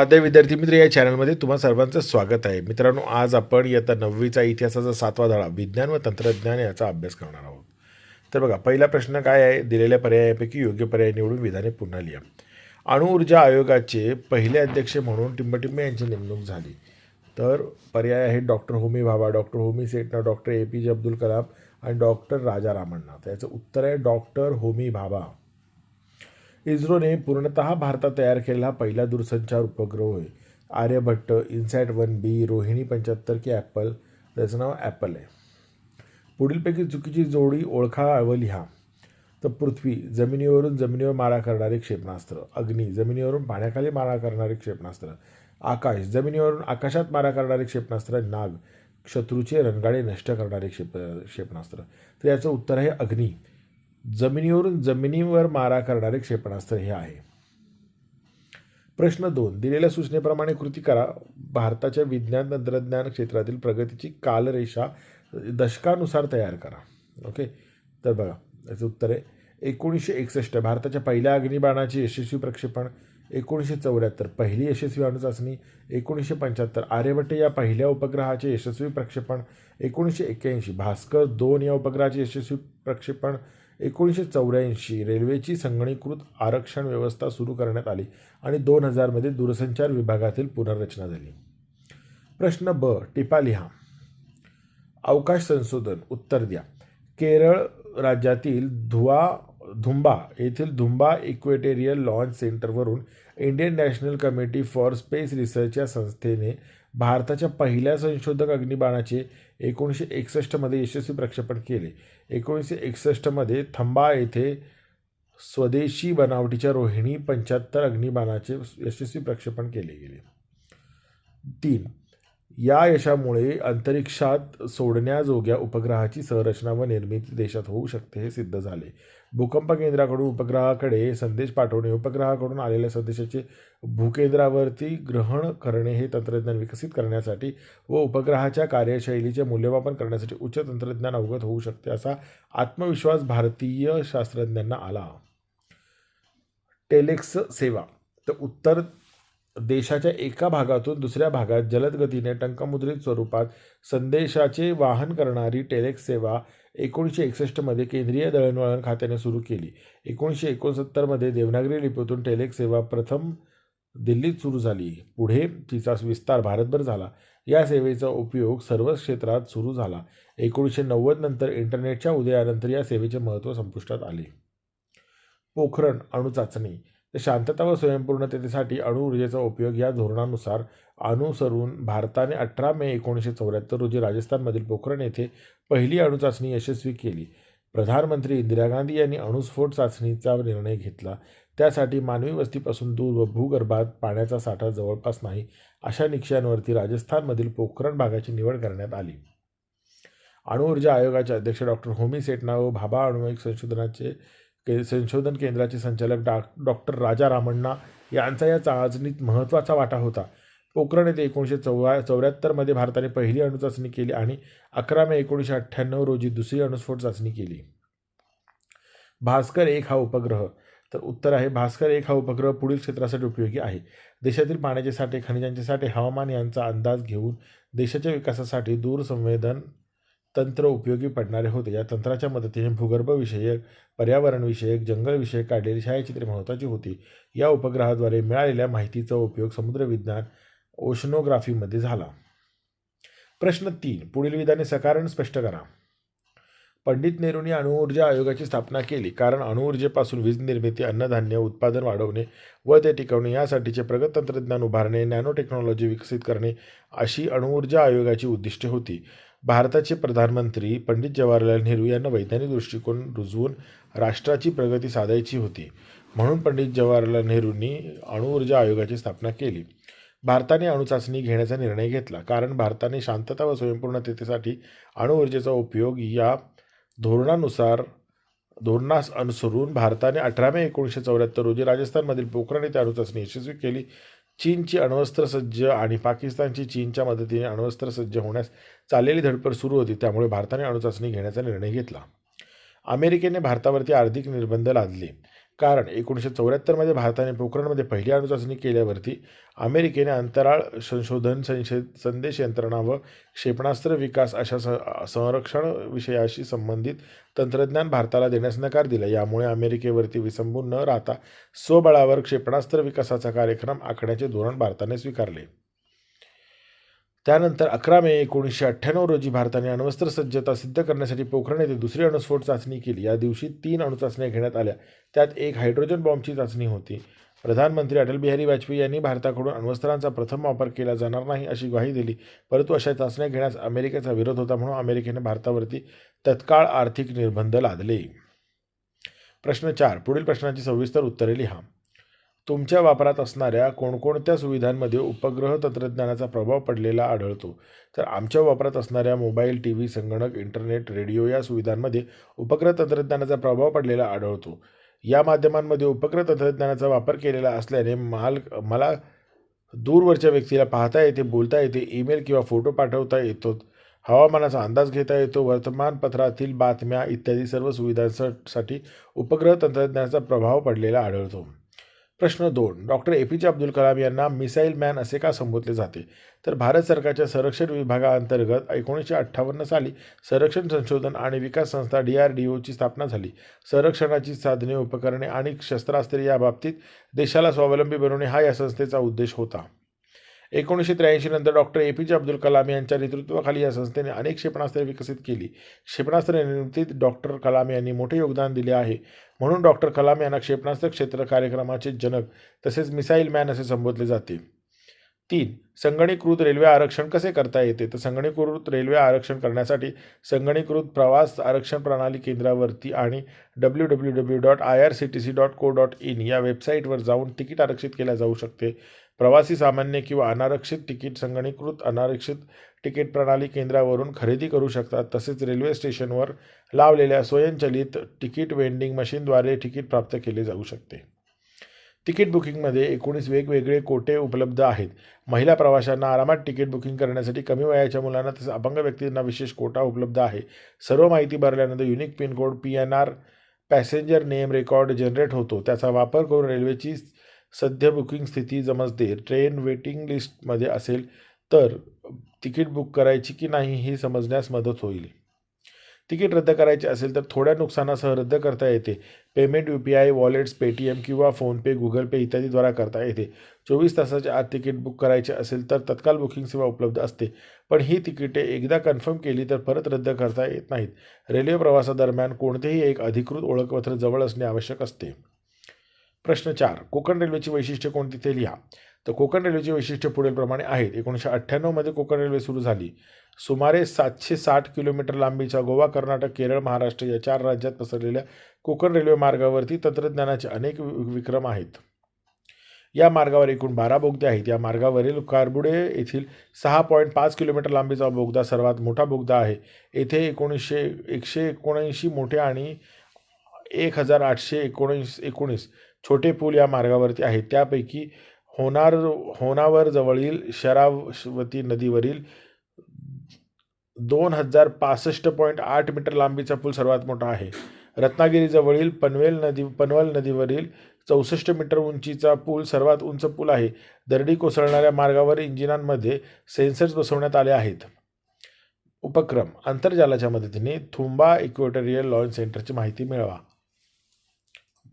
आद्य विद्यार्थी मित्र या चॅनलमध्ये तुम्हा सर्वांचं स्वागत आहे. मित्रांनो आज आपण इयत्ता नववीचा इतिहासाचा सातवा धडा विज्ञान व तंत्रज्ञान याचा अभ्यास करणार आहोत. तर बघा पहिला प्रश्न काय आहे? दिलेल्या पर्यायापैकी योग्य पर्याय निवडून विधाने पुन्हा लिहा. अणुऊर्जा आयोगाचे पहिले अध्यक्ष म्हणून टिंबटिंबे यांची नेमणूक झाली. तर पर्याय आहेत doctor Homi Bhabha doctor Homi Sethna doctor A P J Abdul Kalam आणि डॉक्टर राजा रामण्णा तर याचं उत्तर आहे डॉक्टर होमी भाभा. इस्रोने पूर्णतः भारतात तयार केलेला पहिला दूरसंचार उपग्रह होय. Aryabhata INSAT one B Rohini पंच्याहत्तर की ॲपल त्याचं नाव ॲपल आहे. पुढीलपैकी चुकीची जोडी ओळखा व लिहा तर पृथ्वी जमिनीवरून जमिनीवर मारा करणारे क्षेपणास्त्र. अग्नी जमिनीवरून पाण्याखाली मारा करणारे क्षेपणास्त्र. आकाश जमिनीवरून आकाशात मारा करणारे क्षेपणास्त्र. नाग शत्रूचे रणगाडे नष्ट करणारे क्षेप क्षेपणास्त्र. तर याचं उत्तर आहे अग्नी. जमिनीवरून जमिनीवर मारा करणारे क्षेपणास्त्र हे आहे. प्रश्न दोन. दिलेल्या सूचनेप्रमाणे कृती करा. भारताच्या विज्ञान तंत्रज्ञान क्षेत्रातील प्रगतीची कालरेषा दशकानुसार तयार करा. ओके? तर बघा याचं उत्तर आहे. एकोणीसशे एकसष्ट. भारताच्या पहिल्या अग्निबाणाचे यशस्वी प्रक्षेपण. एकोणीसशे चौऱ्याहत्तर. पहिली यशस्वी अणुचाचणी एकोणीसशे पंच्याहत्तर. आर्यभट्ट या पहिल्या उपग्रहाचे यशस्वी प्रक्षेपण. एकोणीसशे एक्क्याऐंशी. भास्कर दोन या उपग्रहाचे यशस्वी प्रक्षेपण. एकोणीसशे चौऱ्याऐंशी रेल्वेची संगणीकृत आरक्षण व्यवस्था सुरू करण्यात आली आणि दोन हजारमध्ये दूरसंचार विभागातील पुनर्रचना झाली. प्रश्न ब टिपा लिहा अवकाश संशोधन उत्तर द्या. केरळ राज्यातील धुवा धुंबा येथील Thumba equatorial launch सेंटरवरून Indian national committee for space research या संस्थेने भारताच्या पहिल्या संशोधक अग्निबाणाचे एकोणीसशे एकसष्टमध्ये यशस्वी प्रक्षेपण केले. एकोणीसशे एकसष्टमध्ये थंबा येथे स्वदेशी बनावटीच्या रोहिणी पंच्याहत्तर अग्निबाणाचे यशस्वी प्रक्षेपण केले गेले. तीन या यशामुळे अंतरिक्षात सोडण्याजोग्या उपग्रहाची संरचना व निर्मिती देशात होऊ शकते हे सिद्ध झाले. भूकंप केंद्राकडून उपग्रहाकडे संदेश पाठवणे उपग्रहाकडून आलेल्या संदेशाचे भूकेंद्रावरती ग्रहण करणे हे तंत्रज्ञान विकसित करण्यासाठी व उपग्रहाच्या कार्यशैलीचे मूल्यमापन करण्यासाठी उच्च तंत्रज्ञान अवगत होऊ शकते असा आत्मविश्वास भारतीय शास्त्रज्ञांना आला. टेलेक्स सेवा. तर उत्तर देशाच्या एका भागातून दुसऱ्या भागात जलद गतीने टंकमुद्रित स्वरूपात संदेशाचे वाहन करणारी टेलेक्स सेवा एकोणीसशे एकसष्टमध्ये केंद्रीय दळणवळण खात्याने सुरू केली. एकोणीसशे एकोणसत्तरमध्ये देवनागरी लिपीतून टेलेक्स सेवा प्रथम दिल्लीत सुरू झाली. पुढे तिचा विस्तार भारतभर झाला. या सेवेचा उपयोग सर्वच क्षेत्रात सुरू झाला. एकोणीसशे नव्वद नंतर इंटरनेटच्या उदयानंतर या सेवेचे महत्त्व संपुष्टात आले. पोखरण अणुचाचणी तर शांतता व स्वयंपूर्णतेसाठी अणुऊर्जेचा उपयोग या धोरणानुसार अनुसरून भारताने अठरा मे एकोणीसशे चौऱ्याहत्तर रोजी राजस्थानमधील पोखरण येथे पहिली अणुचाचणी यशस्वी केली. प्रधानमंत्री इंदिरा गांधी यांनी अणुस्फोट चाचणीचा निर्णय घेतला. त्यासाठी मानवी वस्तीपासून दूर व भूगर्भात पाण्याचा साठा जवळपास नाही अशा निकषांवरती राजस्थानमधील पोखरण भागाची निवड करण्यात आली. अणुऊर्जा आयोगाचे अध्यक्ष डॉक्टर होमी सेटना व भाभा अणुविक संशोधनाचे के संशोधन केंद्राचे संचालक डॉ डॉक्टर राजा रामण्णा यांचा या चाचणीत महत्त्वाचा वाटा होता. पोखरण येथे एकोणीसशे चौऱ्या चौऱ्याहत्तरमध्ये भारताने पहिली अणुचाचणी केली आणि अकरा मे एकोणीसशे अठ्ठ्याण्णव रोजी दुसरी अणुस्फोट चाचणी केली. भास्कर एक हा उपग्रह. तर उत्तर आहे भास्कर एक हा उपग्रह पुढील क्षेत्रासाठी उपयोगी आहे. देशातील पाण्याचे साठे खनिजांचे साठे हवामान यांचा अंदाज घेऊन देशाच्या विकासासाठी दूरसंवेदन तंत्र उपयोगी पडणारे होते. या तंत्राच्या मदतीने भूगर्भविषयक पर्यावरणविषयक जंगलविषयक काढलेली छायाचित्रे महत्त्वाची होती. या उपग्रहाद्वारे मिळालेल्या माहितीचा उपयोग समुद्रविज्ञान ओशनोग्राफीमध्ये झाला. प्रश्न तीन. पुढील विधाने सकारण स्पष्ट करा. पंडित नेहरूंनी अणुऊर्जा आयोगाची स्थापना केली. कारण अणुऊर्जेपासून वीज निर्मिती अन्नधान्य उत्पादन वाढवणे व ते टिकवणे यासाठीचे प्रगत तंत्रज्ञान उभारणे नॅनो टेक्नॉलॉजी विकसित करणे अशी अणुऊर्जा आयोगाची उद्दिष्टे होती. भारताचे प्रधानमंत्री पंडित जवाहरलाल नेहरू यांना वैज्ञानिक दृष्टिकोन रुजवून राष्ट्राची प्रगती साधायची होती म्हणून पंडित जवाहरलाल नेहरूंनी अणुऊर्जा आयोगाची स्थापना केली. भारताने अणुचाचणी घेण्याचा निर्णय घेतला कारण भारताने शांतता व स्वयंपूर्णतेसाठी अणुऊर्जेचा उपयोग या धोरणानुसार धोरणास अनुसरून भारताने अठरा मे एकोणीसशे चौऱ्याहत्तर रोजी राजस्थानमधील पोखरण येथे अणुचाचणी यशस्वी केली. चीनची अण्वस्त्रसज्ज आणि पाकिस्तानची चीनच्या मदतीने अण्वस्त्रसज्ज होण्यास चाललेली धडपड सुरू होती त्यामुळे भारताने अणुचाचणी घेण्याचा निर्णय घेतला. अमेरिकेने भारतावरती आर्थिक निर्बंध लादले. कारण एकोणीसशे चौऱ्याहत्तरमध्ये भारताने पोखरणमध्ये पहिली अणुचाचणी केल्यावरती अमेरिकेने अंतराळ संशोधन संशे संदेश यंत्रणा व क्षेपणास्त्र विकास अशा स संरक्षण विषयाशी संबंधित तंत्रज्ञान भारताला देण्यास नकार दिला. यामुळे अमेरिकेवरती विसंबून न राहता स्वबळावर क्षेपणास्त्र विकासाचा कार्यक्रम आखण्याचे धोरण भारताने स्वीकारले. त्यानंतर अकरा मे एकोणीसशे अठ्ठ्याण्णव रोजी भारताने अण्वस्त्र सज्जता सिद्ध करण्यासाठी पोखरण येथे दुसरी अणुस्फोट चाचणी केली. या दिवशी तीन अणुचाचण्या घेण्यात आल्या. त्यात एक हायड्रोजन बॉम्बची चाचणी होती. प्रधानमंत्री अटल बिहारी वाजपेयी यांनी भारताकडून अण्वस्त्रांचा प्रथम वापर केला जाणार नाही अशी ग्वाही दिली. परंतु अशा चाचण्या घेण्यास अमेरिकेचा विरोध होता म्हणून अमेरिकेने भारतावरती तत्काळ आर्थिक निर्बंध लादले. प्रश्न चार. पुढील प्रश्नाची सविस्तर उत्तरे लिहा. तुमच्या वापरात असणाऱ्या कोणकोणत्या सुविधांमध्ये उपग्रह तंत्रज्ञानाचा प्रभाव पडलेला आढळतो? तर आमच्या वापरात असणाऱ्या मोबाईल टी व्ही संगणक इंटरनेट रेडिओ या सुविधांमध्ये उपग्रह तंत्रज्ञानाचा प्रभाव पडलेला आढळतो. या माध्यमांमध्ये उपग्रह तंत्रज्ञानाचा वापर केलेला असल्याने माल मला दूरवरच्या व्यक्तीला पाहता येते बोलता येते ईमेल किंवा फोटो पाठवता येतो हवामानाचा अंदाज घेता येतो वर्तमानपत्रातील बातम्या इत्यादी सर्व सुविधांसाठी उपग्रह तंत्रज्ञानाचा प्रभाव पडलेला आढळतो. प्रश्न दोन. Doctor A P J Abdul Kalam यांना मिसाईल मॅन असे का संबोधले जाते? तर भारत सरकारच्या संरक्षण विभागाअंतर्गत एकोणीसशे अठ्ठावन्न साली संरक्षण संशोधन आणि विकास संस्था डी आर डी ओची स्थापना झाली. संरक्षणाची साधने उपकरणे आणि शस्त्रास्त्रे या बाबतीत देशाला स्वावलंबी बनवणे हा या संस्थेचा उद्देश होता. एकोणीसशे त्र्याऐंशी नंतर doctor A P J Abdul Kalam यांच्या नेतृत्वाखाली या संस्थेने अनेक क्षेपणास्त्रे विकसित केली. क्षेपणास्त्र निर्मितीत डॉक्टर कलाम यांनी मोठे योगदान दिले आहे. म्हणून डॉक्टर कलाम यांना क्षेपणास्त्र क्षेत्र कार्यक्रमाचे जनक तसेच मिसाईल मॅन असे संबोधले जाते. तीन संगणीकृत रेल्वे आरक्षण कसे करता येते? तर संगणीकृत रेल्वे आरक्षण करण्यासाठी संगणीकृत प्रवास आरक्षण प्रणाली केंद्रावरती आणि W W W dot I R C T C dot co dot in या वेबसाईटवर जाऊन तिकीट आरक्षित केल्या जाऊ शकते. प्रवासी सामान्य किंवा अनारक्षित तिकीट संगणीकृत अनारक्षित तिकीट प्रणाली केंद्रावरून खरेदी करू शकतात. तसेच रेल्वे स्टेशनवर लावलेल्या स्वयंचलित तिकीट वेंडिंग मशीनद्वारे तिकीट प्राप्त केले जाऊ शकते. तिकीट बुकिंगमध्ये एकोणीस वेगवेगळे कोटे उपलब्ध आहेत. महिला प्रवाशांना आरामात तिकीट बुकिंग करण्यासाठी कमी वयाच्या मुलांना तसेच अपंग व्यक्तींना विशेष कोटा उपलब्ध आहे. सर्व माहिती भरल्यानंतर unique pincode P N R passenger name record generate होतो. त्याचा वापर करून रेल्वेची सध्या बुकिंग स्थिती समजते. ट्रेन वेटिंग लिस्टमध्ये असेल तर तिकीट बुक करायची की नाही हे समजण्यास मदत होईल. तिकीट रद्द करायचे असेल तर थोड्या नुकसानासह रद्द करता येते. Payment U P I wallets Paytm किंवा फोनपे गुगल पे इत्यादीद्वारा करता येते. चोवीस तासाच्या आत तिकीट बुक करायचे असेल तर तत्काळ बुकिंग सेवा उपलब्ध असते. पण ही तिकिटे एकदा कन्फर्म केली तर परत रद्द करता येत नाहीत. रेल्वे प्रवासादरम्यान कोणतेही एक अधिकृत ओळखपत्र जवळ असणे आवश्यक असते. प्रश्न चार. कोकण रेल्वेची वैशिष्ट्ये कोणती ते लिहा. तर कोकण रेल्वेची वैशिष्ट्य पुढीलप्रमाणे आहेत. एकोणीसशे अठ्ठ्याण्णवमध्ये कोकण रेल्वे सुरू झाली. सुमारे सातशे साठ किलोमीटर लांबीच्या गोवा कर्नाटक केरळ महाराष्ट्र या चार राज्यात पसरलेल्या कोकण रेल्वे मार्गावरती तंत्रज्ञानाचे अनेक विक्रम आहेत. या मार्गावर एकूण बारा बोगदे आहेत. या मार्गावरील कारबुडे येथील सहा पॉईंट पाच किलोमीटर लांबीचा बोगदा सर्वात मोठा बोगदा आहे. येथे एकोणीसशे एकशे एकोणऐंशी मोठे आणि एक हजार आठशे एकोणीस एकोणीस छोटे पूल या मार्गावरती आहेत. त्यापैकी होणार होनावर जवळील शरावती नदीवरील दोन हजार पासष्ट पॉईंट आठ मीटर लांबीचा पूल सर्वात मोठा आहे. रत्नागिरीजवळील पनवेल नदी पनवेल नदीवरील चौसष्ट मीटर उंचीचा पूल सर्वात उंच पूल आहे. दरडी कोसळणाऱ्या मार्गावर इंजिनांमध्ये सेन्सर्स बसवण्यात आले आहेत. उपक्रम आंतरजालाच्या मदतीने थुंबा इक्वेटोरियल लॉन्च सेंटरची माहिती मिळवा.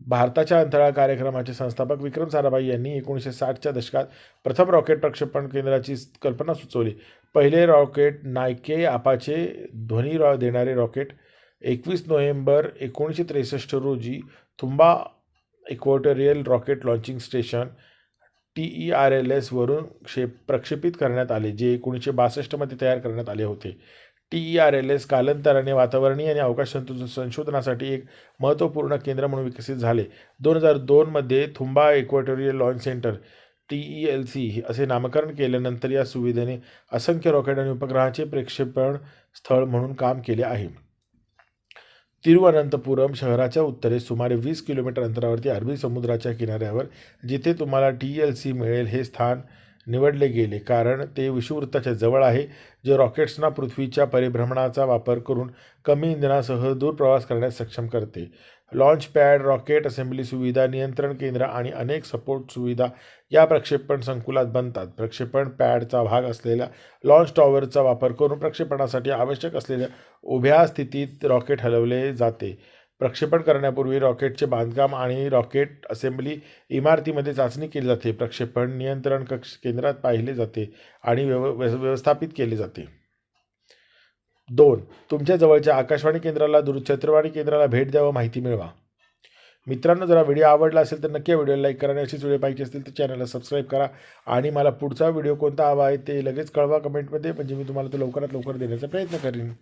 भारताच्या अंतराळ कार्यक्रमाचे संस्थापक विक्रम साराभाई यांनी एकोणीसशे साठच्या दशकात प्रथम रॉकेट प्रक्षेपण केंद्राची कल्पना सुचवली. पहिले रॉकेट नायके आपाचे ध्वनी रॉ देणारे रॉकेट एकवीस नोव्हेंबर एकोणीसशे त्रेसष्ट रोजी Thumba equatorial rocket launching station T E R L एसवरून क्षे प्रक्षेपित करण्यात आले जे एकोणीसशे बासष्टमध्ये तयार करण्यात आले होते. T E R L S कालांतराने वातावरणीय आणि अवकाश संशोधनासाठी एक महत्त्वपूर्ण केंद्र म्हणून विकसित झाले. दोन हजार दोनमध्ये Thumba equatorial launch centre T E L C असे नामकरण केल्यानंतर या सुविधेने असंख्य रॉकेट आणि उपग्रहाचे प्रक्षेपण स्थळ म्हणून काम केले आहे. तिरुवनंतपुरम शहराच्या उत्तरेस सुमारे वीस किलोमीटर अंतरावरती अरबी समुद्राच्या किनाऱ्यावर जिथे तुम्हाला टी एल सी मिळेल हे स्थान निवडले गेले. कारण ते विषुववृत्ताच्या जवळ आहे जे रॉकेट्सना पृथ्वीच्या परिभ्रमणाचा वापर करून कमी इंधनासह दूर प्रवास करण्यास सक्षम करते. लॉन्च पॅड रॉकेट असेंब्ली सुविधा नियंत्रण केंद्र आणि अनेक सपोर्ट सुविधा या प्रक्षेपण संकुलात बनतात. प्रक्षेपण पॅडचा भाग असलेल्या लॉन्च टॉवरचा वापर करून प्रक्षेपणासाठी आवश्यक असलेल्या उभ्या स्थितीत रॉकेट हलवले जाते. प्रक्षेपण करण्यापूर्वी रॉकेटचे बांधकाम आणि रॉकेट असेंब्ली इमारतीमध्ये चाचणी केली जाते. प्रक्षेपण नियंत्रण कक्ष केंद्रात पाहिले जाते आणि व्यव व्यव- व्यवस्थापित केले जाते. दोन तुमच्या जवळच्या आकाशवाणी केंद्राला दूरचित्रवाणी केंद्राला भेट द्यावं माहिती मिळवा. मित्रांनो जरा व्हिडिओ आवडला असेल तर नक्की व्हिडिओ लाईक करा आणि अशीच व्हिडिओ पाहिजे असतील तर चॅनलला सबस्क्राईब करा. आणि मला पुढचा व्हिडिओ कोणता हवा आहे ते लगेच कळवा कमेंटमध्ये. म्हणजे मी तुम्हाला तो लवकरात लवकर देण्याचा प्रयत्न करीन.